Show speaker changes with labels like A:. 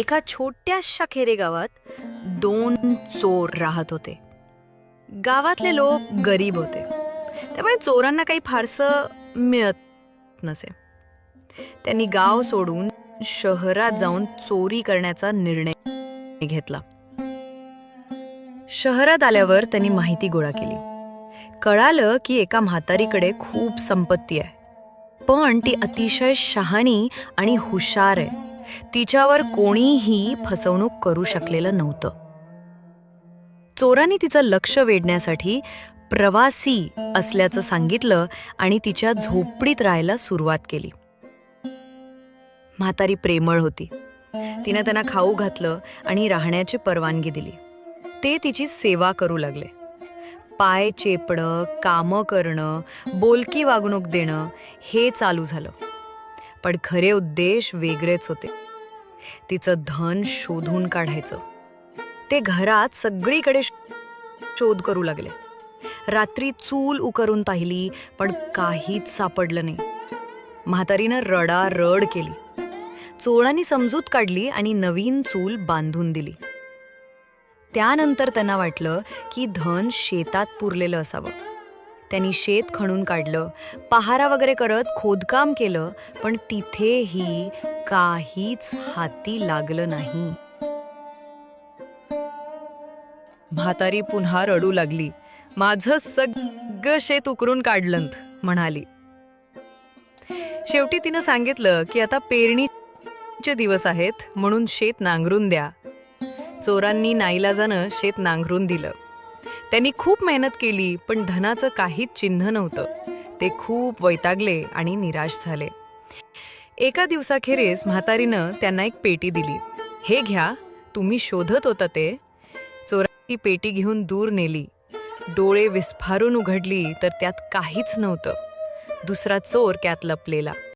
A: एका छोट्याशा खेडेगावात दोन चोर राहत होते. गावातले लोक गरीब होते. त्यामुळे चोरांना काही फारसं मिळत नसे. त्यांनी गाव सोडून शहरात जाऊन चोरी करण्याचा निर्णय घेतला. शहरात आल्यावर त्यांनी माहिती गोळा केली. कळालं की एका म्हातारीकडे खूप संपत्ती आहे. पण ती अतिशय शहाणी आणि हुशार आहे. तिच्यावर कोणीही फसवणूक करू शकलेलं नव्हतं. चोरांनी तिचं लक्ष वेधण्यासाठी प्रवासी असल्याचं सांगितलं आणि तिच्या झोपडीत राहायला सुरुवात केली. म्हातारी प्रेमळ होती. तिनं त्यांना खाऊ घातलं आणि राहण्याची परवानगी दिली. ते तिची सेवा करू लागले. पाय चेपणं कामं करणं बोलकी वागणूक देणं हे चालू झालं. पण खरे उद्देश वेगळेच होते. तिचं धन शोधून काढायचं. ते घरात सगळीकडे शोध करू लागले. रात्री चूल उकरून पाहिली पण काहीच सापडलं नाही. म्हातारीनं रडा रड केली. चोरांनी समजूत काढली आणि नवीन चूल बांधून दिली. त्यानंतर त्यांना वाटलं की धन शेतात पुरलेलं असावं. त्यांनी शेत खणून काढलं. पहारा वगैरे करत खोदकाम केलं पण तिथेही काहीच हाती लागलं नाही. म्हातारी पुन्हा रडू लागली. माझं सगळं शेत उकरून काढलंत म्हणाली. शेवटी तिनं सांगितलं की आता पेरणीचे दिवस आहेत म्हणून शेत नांगरून द्या. चोरांनी नाईलाजानं शेत नांगरून दिलं. त्यांनी खूप मेहनत केली पण धनाचं काहीच चिन्ह नव्हतं. ते खूप वैतागले आणि निराश झाले. एका दिवसाखेरीस म्हातारीनं त्यांना एक पेटी दिली. हे घ्या तुम्ही शोधत होता ते. चोरांनी पेटी घेऊन दूर नेली. डोळे विस्फारून उघडली तर त्यात काहीच नव्हतं. दुसरा चोर त्यात लपलेला.